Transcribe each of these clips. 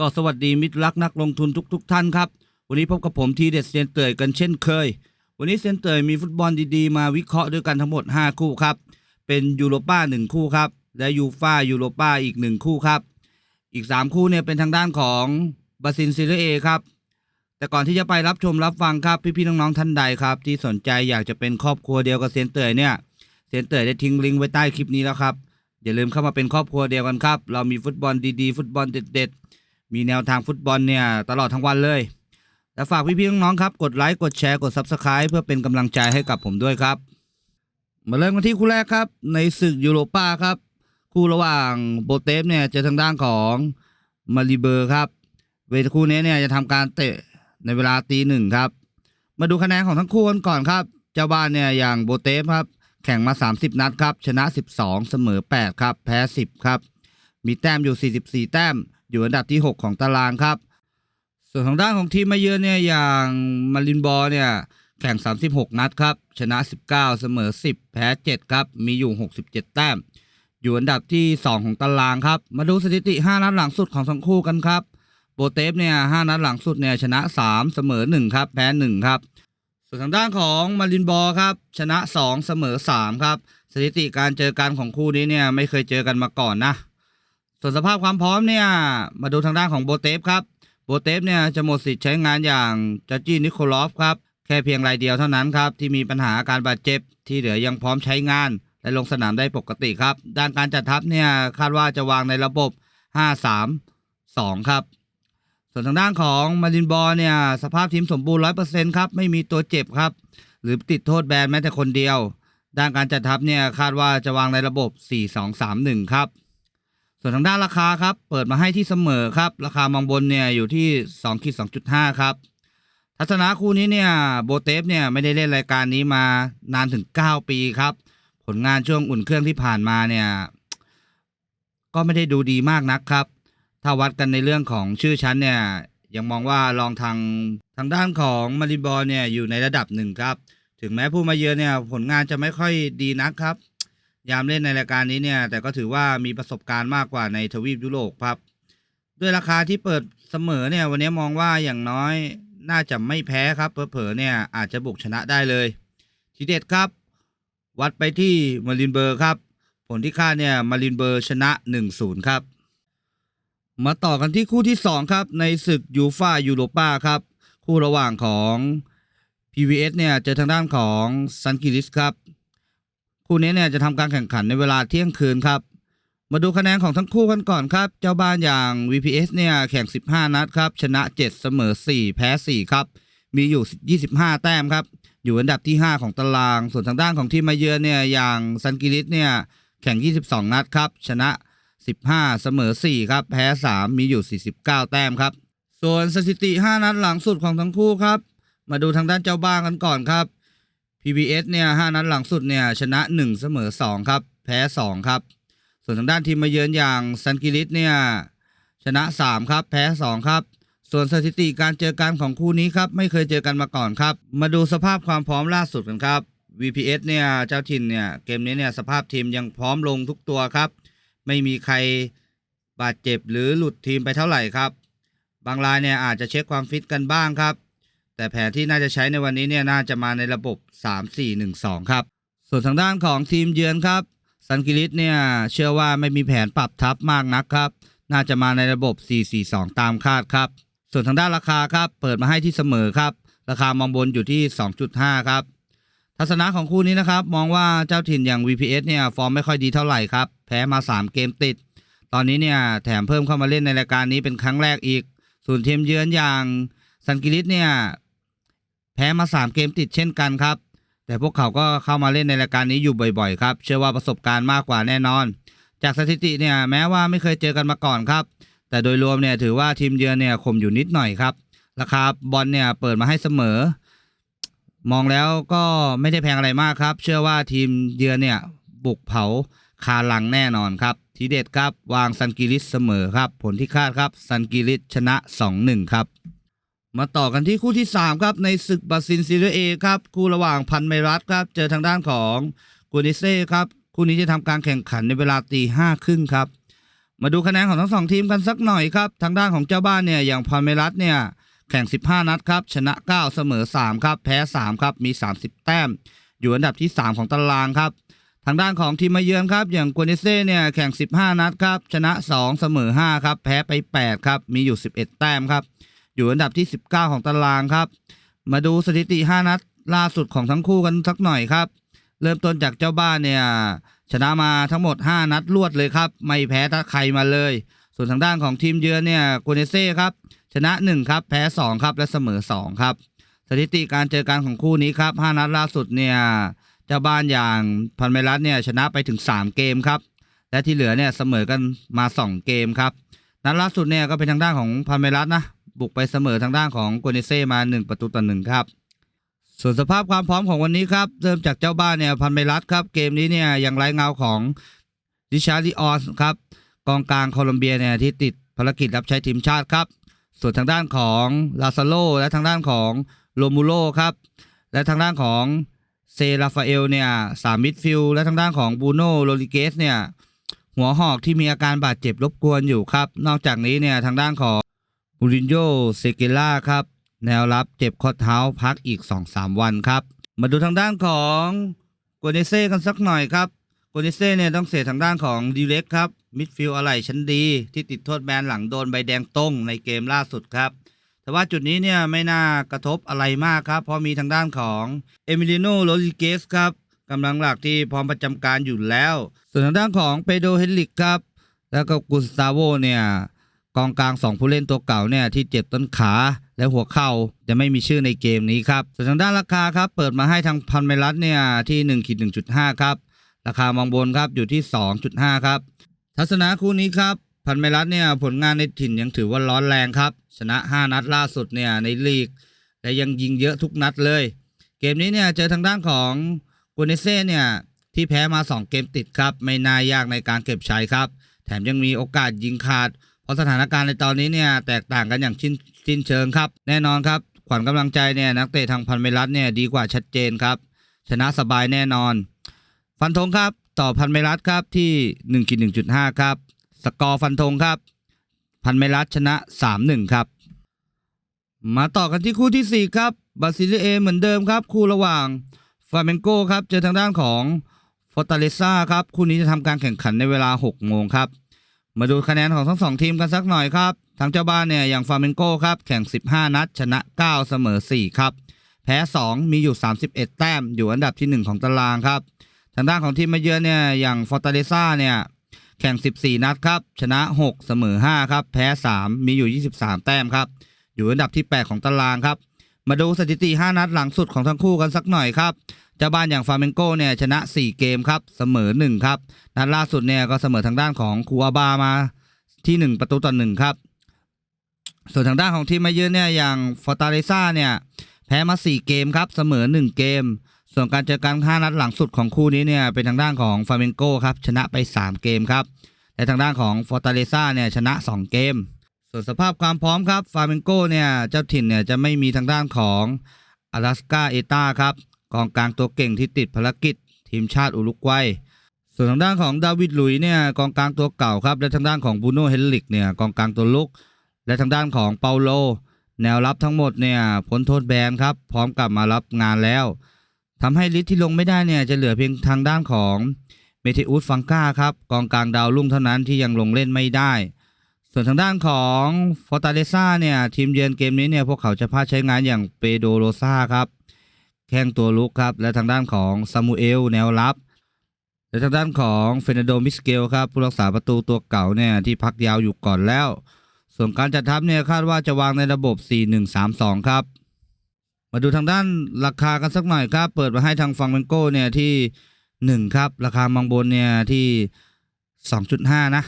ก็สวัสดีมิตรรักนักลงทุนทุกๆท่านครับ วันนี้พบกับผมทีเด็ดเซียนเตยกันเช่นเคย วันนี้เซียนเตยมีฟุตบอลดีๆ มาวิเคราะห์ด้วยกันทั้งหมด 5 คู่ครับ เป็นยูโรป้า1คู่ครับ และยูฟ่ายูโรป้าอีก 1 คู่ครับ อีก 3 คู่เนี่ยเป็นทางด้านของบาซินซีเรเอครับแต่ก่อนที่จะไปรับชมรับฟังครับพี่ๆน้องๆท่านใดครับ ที่สนใจอยากจะเป็นครอบครัวเดียวกับเซียนเตยเนี่ยเซียนเตยได้ทิ้งลิงก์ไว้ใต้คลิปนี้แล้วครับอย่าลืมเข้ามาเป็นครอบครัวเดียวกันครับ เรามีฟุตบอลดีๆ ฟุตบอลเด็ดๆ มีแนวทางฟุตบอลเนี่ยตลอดทั้งวันเลย และฝากพี่ๆน้องๆครับ กดไลค์กดแชร์กด Subscribe เพื่อเป็นกำลังใจให้กับผมด้วยครับ มาเริ่มกันที่คู่แรกครับ ในศึกยูโรป้าครับ คู่ระหว่างโบเตฟเนี่ยเจอทางด้านของมาริเบอร์ครับ เวทคู่นี้เนี่ยจะทำการเตะในเวลาตีหนึ่งครับ มาดูคะแนนของทั้งคู่กันก่อนครับ เจ้าบ้านเนี่ยอย่างโบเตฟครับแข่งมา 30 นัดครับ ชนะ 12 เสมอ 8 ครับ แพ้ 10 ครับ มีแต้มอยู่ 44 แต้ม อยู่อันดับที่ 6 ของตารางครับ ส่วนทางด้านของทีมมาเยือนเนี่ยอย่างมารินบอลเนี่ยแข่ง 36 นัดครับ ชนะ 19 เสมอ 10 แพ้ 7 ครับ มีอยู่ 67 แต้ม อยู่อันดับที่ 2 ของตารางครับ มาดูสถิติ 5 นัดหลังสุดของทั้งคู่กันครับ โบเตฟเนี่ย 5 นัดหลังสุดเนี่ยชนะ 3 เสมอ 1 ครับ แพ้ 1 ครับ ส่วนทางด้านของมารินบอครับ ชนะ 2 เสมอ 3 ครับ สถิติการเจอกันของคู่นี้เนี่ยไม่เคยเจอกันมาก่อนนะ ส่วนสภาพความพร้อมเนี่ย มาดูทางด้านของโบเตฟครับ โบเตฟเนี่ยจะหมดสิทธิ์ใช้งานอย่างจัจจี้นิโคลอฟครับ แค่เพียงรายเดียวเท่านั้นครับ ที่มีปัญหาอาการบาดเจ็บ ที่เหลือยังพร้อมใช้งาน และลงสนามได้ปกติครับ ด้านการจัดทัพเนี่ยคาดว่าจะวางในระบบ 5-3-2 ครับ ส่วนทางด้านของมารินบอลเนี่ยสภาพทีมสมบูรณ์ 100%ครับไม่มีตัวเจ็บครับ หรือติดโทษแบนแม้แต่คนเดียว ด้านการจัดทัพเนี่ยคาดว่าจะวางในระบบ 4-2-3-1 ครับ ส่วนทางด้านราคาครับ เปิดมาให้ที่เสมอครับ ราคามองบนเนี่ยอยู่ที่2ขีด2.5 ครับ ทัศนะคู่นี้เนี่ยโบเตฟเนี่ยไม่ได้เล่นรายการนี้มานานถึง 9 ปีครับ ผลงานช่วงอุ่นเครื่องที่ผ่านมาเนี่ย ก็ไม่ได้ดูดีมากนักครับ ถ้าวัดกันในเรื่องของชื่อชั้นเนี่ยยังมองว่าลองทางทางด้านของมาริบอลเนี่ยอยู่ในระดับหนึ่งครับ ถึงแม้ผู้มาเยือนเนี่ยผลงานจะไม่ค่อยดีนักครับ ยามเล่นในรายการนี้เนี่ย แต่ก็ถือว่ามีประสบการณ์มากกว่าในทวีปยุโรปครับ ด้วยราคาที่เปิดเสมอเนี่ย วันนี้มองว่าอย่างน้อยน่าจะไม่แพ้ครับเผลอๆเนี่ยอาจจะบุกชนะได้เลย ทีเด็ดครับ วัดไปที่มารินเบอร์ครับ ผลที่คาดเนี่ยมารินเบอร์ชนะ 1-0 ครับ มาต่อกันที่คู่ที่ 2 ครับ ในศึกยูฟายูโรป้าครับ คู่ระหว่างของ PVS เนี่ยเจอทางด้านของซันกิริสครับ คู่นี้เนี่ยจะทำการแข่งขันในเวลาเที่ยงคืนครับ มาดูคะแนนของทั้งคู่กันก่อนครับ เจ้าบ้านอย่าง VPS เนี่ยแข่ง 15 นัดครับ ชนะ 7 เสมอ 4 แพ้ 4 ครับ มีอยู่ 25 แต้มครับ อยู่อันดับที่ 5 ของตาราง ส่วนทางด้านของทีมมาเยือนเนี่ยอย่างซันกิริสเนี่ยแข่ง 22 นัดครับ ชนะ 15 เสมอ 4 ครับ แพ้ 3 มีอยู่ 49 แต้มครับ ส่วนสถิติ 5 นัดหลังสุดของทั้งคู่ครับ มาดูทางด้านเจ้าบ้านกันก่อนครับ PBS เนี่ย5นัดหลังสุดเนี่ยชนะ 1 เสมอ 2 ครับ แพ้ 2 ครับ ส่วนทางด้านทีมมาเยือนอย่างซันกิริสเนี่ยชนะ 3 ครับ แพ้ 2 ครับ ส่วนสถิติการเจอกันของคู่นี้ครับ ไม่เคยเจอกันมาก่อนครับ มาดูสภาพความพร้อมล่าสุดกันครับ VPS เนี่ยเจ้าถิ่นเนี่ยเกมนี้เนี่ยสภาพทีมยังพร้อมลงทุกตัวครับ ไม่มีใครบาดเจ็บหรือหลุดทีมไปเท่าไหร่ครับ บางรายเนี่ยอาจจะเช็คความฟิตกันบ้างครับ แต่แผนที่น่าจะใช้ในวันนี้เนี่ยน่าจะมาในระบบ 3-4-1-2 ครับ ส่วนทางด้านของทีมเยือนครับซันกิริสเนี่ยเชื่อว่าไม่มีแผนปรับทับมากนักครับ น่าจะมาในระบบ 4-4-2 ตามคาดครับ ส่วนทางด้านราคาครับเปิดมาให้ที่เสมอครับ ราคามองบนอยู่ที่ 2.5 ครับ ทัศนะของคู่นี้นะครับ มองว่าเจ้าถิ่นอย่าง VPS เนี่ยฟอร์มไม่ค่อยดีเท่าไหร่ครับ แพ้มา 3 เกมติด ตอนนี้เนี่ยแถมเพิ่มเข้ามาเล่นในรายการนี้เป็นครั้งแรกอีก ส่วนทีมเยือนอย่างซันกิริสเนี่ย แพ้มา 3 เกมติดเช่นกันครับ แต่พวกเขาก็เข้ามาเล่นในรายการนี้อยู่บ่อยๆครับ เชื่อว่าประสบการณ์มากกว่าแน่นอน จากสถิติเนี่ยแม้ว่าไม่เคยเจอกันมาก่อนครับ แต่โดยรวมเนี่ยถือว่าทีมเยือนเนี่ยข่มอยู่นิดหน่อยครับ ราคาบอลเนี่ยเปิดมาให้เสมอ มองแล้วก็ไม่ได้แพงอะไรมากครับ เชื่อว่าทีมเยือนเนี่ยบุกเผาคาลังแน่นอนครับ ทีเด็ดครับ วางซันกิริสเสมอครับ ผลที่คาดครับซันกิริสชนะ 2-1 ครับ มาต่อกันที่คู่ที่ 3 ครับ ในศึกบาซินซีเรียเอครับ คู่ระหว่างพันเมรัสครับ เจอทางด้านของกูนิเซ่ครับ คู่นี้จะทำการแข่งขันในเวลาตีห้าครึ่งครับ มาดูคะแนนของทั้งสองทีมกันสักหน่อยครับ ทางด้านของเจ้าบ้านเนี่ยอย่างพาเมรัสเนี่ยแข่ง 15 นัดครับ ชนะ 9 เสมอ 3 ครับ แพ้ 3 ครับ มี 30 แต้ม อยู่อันดับที่ 3 ของตารางครับ ทางด้านของทีมมาเยือนครับ อย่างกัวเนเซ่เนี่ยแข่ง 15 นัดครับ ชนะ 2 เสมอ 5 ครับ แพ้ไป 8 ครับ มีอยู่ 11 แต้มครับ อยู่อันดับที่ 19 ของตารางครับ มาดูสถิติ 5 นัดล่าสุดของทั้งคู่กันสักหน่อยครับ เริ่มต้นจากเจ้าบ้านเนี่ยชนะมาทั้งหมด 5 นัดรวดเลยครับ ไม่แพ้ใครมาเลย ส่วนทางด้านของทีมเยือนเนี่ยกัวเนเซ่ครับชนะ 1 ครับแพ้ 2 ครับและเสมอ 2 ครับ สถิติการเจอกันของคู่นี้ครับ 5 นัดล่าสุดเนี่ยเจ้าบ้านอย่างพันเมรัสเนี่ยชนะไปถึง 3 เกมครับ และที่เหลือเนี่ยเสมอกันมา 2 เกมครับนัดล่าสุดเนี่ยก็เป็นทางด้านของพันเมรัสนะ บุกไปเสมอทางด้านของกัวเนเซ่มา 1 ประตูต่อหนึ่งครับ ส่วนสภาพความพร้อมของวันนี้ครับ เริ่มจากเจ้าบ้านเนี่ยพันเมรัสครับ เกมนี้เนี่ยยังไร้เงาของดิชาริออนครับกองกลางโคลอมเบียเนี่ยที่ติดภารกิจรับใช้ทีมชาติครับ ส่วนทางด้านของลาซาโลและทางด้านของโรมูโลครับและทางด้านของเซราฟาเอลเนี่ยสามมิดฟิลและทางด้านของบูโนโรลิเกสเนี่ยหัวหอกที่มีอาการบาดเจ็บรบกวนอยู่ครับ นอกจากนี้เนี่ยทางด้านของ บูรินโญเซเกล่าครับ แนวรับเจ็บข้อเท้าพักอีก 2-3 วันครับ มาดูทางด้านของกวเนเซ่กันสักหน่อยครับกวเนเซ่เนี่ยต้องเสียทางด้านของดิเล็กครับมิดฟิลด์อะไรชั้นดี ที่ติดโทษแบนหลังโดนใบแดงต้งในเกมล่าสุดครับแต่ว่าจุดนี้เนี่ยไม่น่ากระทบอะไรมากครับ เพราะมีทางด้านของเอมิลิโนโรลิเกสครับกำลังหลักที่พร้อมประจำการอยู่แล้ว ส่วนทางด้านของเปโดเฮนริกครับ แล้วก็กุสตาโวเนี่ย กองกลางสองผู้เล่นตัวเก่าเนี่ยที่เจ็บต้นขาและหัวเข่าจะไม่มีชื่อในเกมนี้ครับส่วนทางด้านราคาครับเปิดมาให้ทางพันเมลัสเนี่ยที่1ขีด1.5ครับราคามองบนครับอยู่ที่ 2.5 ครับ ทัศนะคู่นี้ครับพันเมลัสเนี่ยผลงานในถิ่นยังถือว่าร้อนแรงครับ ชนะ 5 นัดล่าสุดเนี่ยในลีก และยังยิงเยอะทุกนัดเลย เกมนี้เนี่ยเจอทางด้านของกูเนเซ่เนี่ยที่แพ้มา 2 เกมติดครับ ไม่น่ายากในการเก็บชัยครับ แถมยังมีโอกาสยิงขาด ราะสถานการณ์ในตอนนี้เนี่ยแตกต่างกันอย่างชิ้นสิ้นเชิงครับ แน่นอนครับขวัญกำลังใจเนี่ยนักเตะทางพันเมลัสเนี่ยดีกว่าชัดเจนครับ ชนะสบายแน่นอน ฟันธงครับต่อพันเมลัสครับที่1กิน1.5ครับ สกอร์ฟันธงครับ พันเมลัสชนะ 3-1 ครับ มาต่อกันที่คู่ที่ 4 ครับบาซิเลเอเหมือนเดิมครับ คู่ระหว่างฟาเมนโกครับเจอทางด้านของฟอร์ตาเลซ่าครับ คู่นี้จะทำการแข่งขันในเวลา 6 โมงครับ มาดูคะแนนของทั้งสองทีมกันสักหน่อยครับทางเจ้าบ้านเนี่ยอย่างฟาร์เมนโกครับแข่ง 15 นัด ชนะ 9 เสมอ 4 ครับ แพ้ 2 มีอยู่ 31 แต้ม อยู่อันดับที่ 1 ของตารางครับทางด้านของทีมมาเยือนเนี่ยอย่างฟอร์ตาเลซ่าเนี่ยแข่ง 14 นัดครับชนะ 6 เสมอ 5 ครับ แพ้ 3 มีอยู่ 23 แต้มครับ อยู่อันดับที่ 8 ของตารางครับ มาดูสถิติ 5 นัดหลังสุดของทั้งคู่กันสักหน่อยครับ เจ้าบ้านอย่างฟาเมนโกเนี่ยชนะ 4 เกมครับเสมอ 1 ครับนัดล่าสุดเนี่ยก็เสมอทางด้านของคูอาบามาที่ 1 ประตูต่อ1ครับ ส่วนทางด้านของทีมมาเยือนเนี่ยอย่างฟอร์ตาเลซ่าเนี่ยแพ้มา 4 เกมครับเสมอ 1 เกม ส่วนการเจอกัน5นัดหลังสุดของคู่นี้เนี่ยเป็นทางด้านของฟาเมนโกครับชนะไป 3 เกมครับและทางด้านของฟอร์ตาเลซ่าเนี่ยชนะ 2 เกม ส่วนสภาพความพร้อมครับฟาเมนโกเนี่ยเจ้าถิ่นเนี่ยจะไม่มีทางด้านของอลาสกาเอตาครับ กองกลางตัวเก่งที่ติดภารกิจ ทีมชาติอุรุกวัย ส่วนทางด้านของดาวิดลุยเนี่ยกองกลางตัวเก่าครับ และทางด้านของบูโนเฮนริกเนี่ยกองกลางตัวลุก และทางด้านของเปาโล แนวรับทั้งหมดเนี่ยพ้นโทษแบนครับ พร้อมกลับมารับงานแล้วทำให้ลิสที่ลงไม่ได้เนี่ยจะเหลือเพียงทางด้านของเมเทอุสฟังกาครับกองกลางดาวรุ่งเท่านั้นที่ยังลงเล่นไม่ได้ ส่วนทางด้านของฟอร์ตาเลซ่าเนี่ยทีมเยือนเกมนี้เนี่ยพวกเขาจะพลาดใช้งานอย่างเปโดโรซาครับ แข้งตัวลุกครับ และทางด้านของซามูเอลแนวรับ และทางด้านของเฟนโดมิสเกลครับ ผู้รักษาประตูตัวเก่าเนี่ยที่พักยาวอยู่ก่อนแล้ว ส่วนการจัดทัพเนี่ยคาดว่าจะวางในระบบ 4-1-3-2 ครับ มาดูทางด้านราคากันสักหน่อยครับ เปิดมาให้ทางฟังเมนโก้เนี่ยที่ 1 ครับ ราคามองบนเนี่ยที่ 2.5 นะ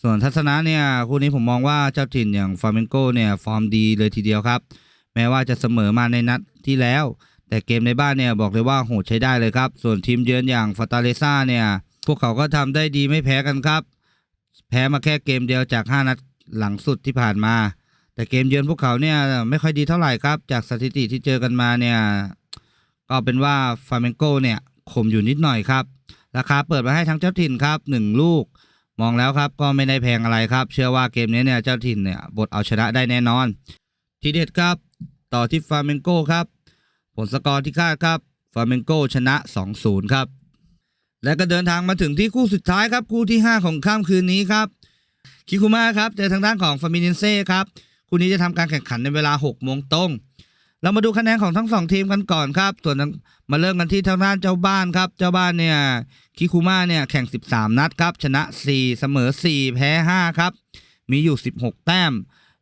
ส่วนทัศนะเนี่ยคู่นี้ผมมองว่าเจ้าถิ่นอย่างฟาเมนโกเนี่ยฟอร์มดีเลยทีเดียวครับ แม้ว่าจะเสมอมาในนัดที่แล้ว แต่เกมในบ้านเนี่ยบอกเลยว่าโหดใช้ได้เลยครับ ส่วนทีมเยือนอย่างฟาตาเลซ่าเนี่ย พวกเขาก็ทำได้ดีไม่แพ้กันครับ แพ้มาแค่เกมเดียวจาก 5 นัดหลังสุดที่ผ่านมา แต่เกมเยือนพวกเขาเนี่ยไม่ค่อยดีเท่าไหร่ครับ จากสถิติที่เจอกันมาเนี่ย ก็เป็นว่าฟาเมนโกเนี่ยข่มอยู่นิดหน่อยครับ ราคาเปิดมาให้ทั้งเจ้าถิ่นครับ 1 ลูก มองแล้วครับก็ไม่ได้แพงอะไรครับ เชื่อว่าเกมนี้เนี่ยเจ้าถิ่นเนี่ยบทเอาชนะได้แน่นอน ทีเด็ดครับ ต่อที่ฟาเมนโกครับ ผลสกอร์ที่คาดครับฟาเมนโกชนะ 2-0 ครับ และก็เดินทางมาถึงที่คู่สุดท้ายครับ คู่ที่ 5 ของค่ำคืนนี้ครับ คิคุมาครับเจอทางด้านของฟามินินเซ่ครับ คู่นี้จะทำการแข่งขันในเวลา 6 โมงตรงเรามาดูคะแนนของทั้งสองทีมกันก่อนครับ ส่วนมาเริ่มกันที่ทางด้านเจ้าบ้านครับ เจ้าบ้านเนี่ยคิคุมาเนี่ยแข่ง 13 นัดครับ ชนะ 4 เสมอ 4 แพ้ 5 ครับ มีอยู่ 16 แต้ม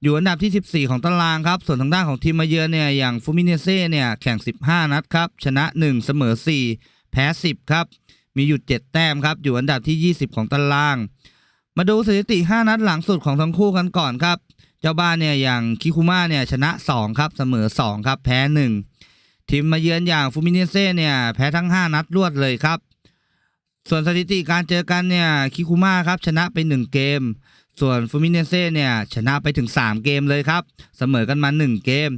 อยู่อันดับที่ 14 ของตารางครับ ส่วนทางด้านของทีมมาเยือนเนี่ยอย่างฟูมิเนเซ่เนี่ยแข่ง 15 นัดครับ ชนะ 1 เสมอ 4 แพ้ 10 ครับ มีอยู่7แต้มครับ อยู่อันดับที่ 20 ของตาราง มาดูสถิติ 5 นัดหลังสุดของทั้งคู่กันก่อนครับ เจ้าบ้านเนี่ยอย่างคิคุมาเนี่ยชนะ 2 ครับเสมอ 2 ครับ แพ้ 1 ทีมมาเยือนอย่างฟูมิเนเซ่เนี่ยแพ้ทั้ง 5 นัดรวดเลยครับส่วนสถิติการเจอกันเนี่ยคิคุมาครับชนะไป 1 เกม ส่วนฟูมิเนเซ่เนี่ยชนะไปถึง 3 เกมเลยครับ เสมอกันมา 1 เกม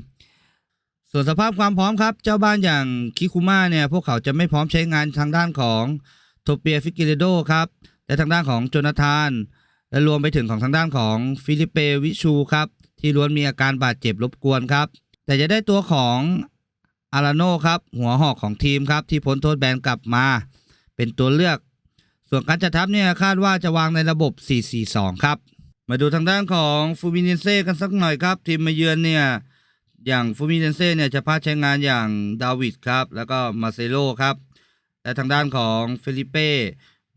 ส่วนสภาพความพร้อมครับ เจ้าบ้านอย่างคิคุมาเนี่ยพวกเขาจะไม่พร้อมใช้งานทางด้านของโทเปียฟิกิเลโดครับ และทางด้านของโจนาธาน และรวมไปถึงของทางด้านของฟิลิเปวิชูครับ ที่ล้วนมีอาการบาดเจ็บรบกวนครับ แต่จะได้ตัวของอาราโนครับหัวหอกของทีมครับที่พ้นโทษแบนกลับมา เป็นตัวเลือก ส่วนการจัดทัพเนี่ยคาดว่าจะวางในระบบ 4-4-2 ครับ มาดูทางด้านของฟูมิเนเซ่กันสักหน่อยครับ ทีมมาเยือนเนี่ยอย่างฟูมิเนเซ่เนี่ยจะพาใช้งานอย่างดาวิดครับ แล้วก็มาเซโลครับ และทางด้านของเฟลิเป้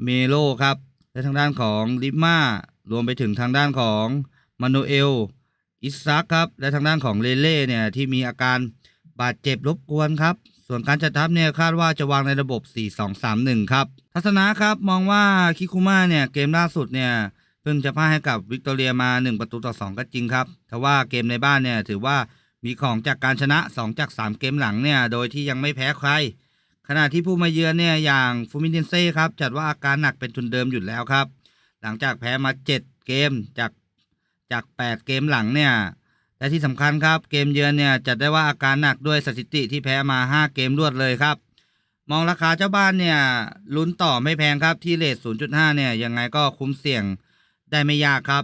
เมโลครับ และทางด้านของลิมารวมไปถึงทางด้านของมานูเอลอิซักครับ และทางด้านของเลเล่เนี่ยที่มีอาการบาดเจ็บรบกวนครับ ส่วนการจัดทัพเนี่ยคาดว่าจะวางในระบบ 4-2-3-1 ครับ ทัศนะครับมองว่าคิคุมาเนี่ยเกมล่าสุดเนี่ยเพิ่งจะพ่ายให้กับวิกตอเรียมา 1 ประตูต่อ 2 ก็จริงครับแต่ว่าเกมในบ้านเนี่ยถือว่ามีของจากการชนะ 2 จาก 3 เกมหลังเนี่ยโดยที่ยังไม่แพ้ใคร ขณะที่ผู้มาเยือนเนี่ยอย่างฟูมิเนเซ่ครับจัดว่าอาการหนักเป็นทุนเดิมอยู่แล้วครับ หลังจากแพ้มา 7 เกมจากจาก 8 เกมหลังเนี่ย และที่สำคัญครับเกมเยือนเนี่ยจัดได้ว่าอาการหนักด้วยสถิติที่แพ้มา 5 เกมรวดเลยครับ มองราคาเจ้าบ้านเนี่ยลุ้นต่อไม่แพงครับที่เลท0.5 เนี่ยยังไงก็คุ้มเสี่ยงได้ไม่ยากครับ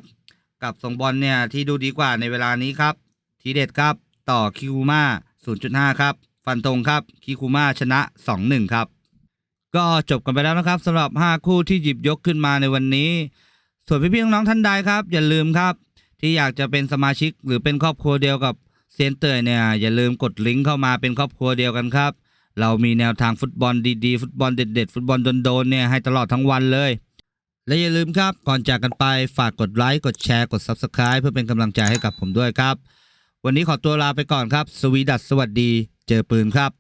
กับส่งบอลเนี่ยที่ดูดีกว่าในเวลานี้ครับ ทีเด็ดครับต่อคิคูมา0.5 ครับ ฟันธงครับคิคูมาชนะ 2-1 ครับ ก็จบกันไปแล้วนะครับสำหรับ 5 คู่ที่หยิบยกขึ้นมาในวันนี้ ส่วนพี่ๆน้องๆท่านใดครับ อย่าลืมครับ ที่อยากจะเป็นสมาชิกหรือเป็นครอบครัวเดียวกับเซียนเตยเนี่ยอย่าลืมกดลิงก์เข้ามาเป็นครอบครัวเดียวกันครับ เรามีแนวทางฟุตบอลดีๆ ฟุตบอลเด็ดๆ ฟุตบอลโดนๆเนี่ยให้ตลอดทั้งวันเลย และอย่าลืมครับก่อนจากกันไปฝากกดไลค์กดแชร์กด Subscribe เพื่อเป็นกำลังใจให้กับผมด้วยครับ วันนี้ขอตัวลาไปก่อนครับ สวีดัสสวัสดี เจอปืนครับ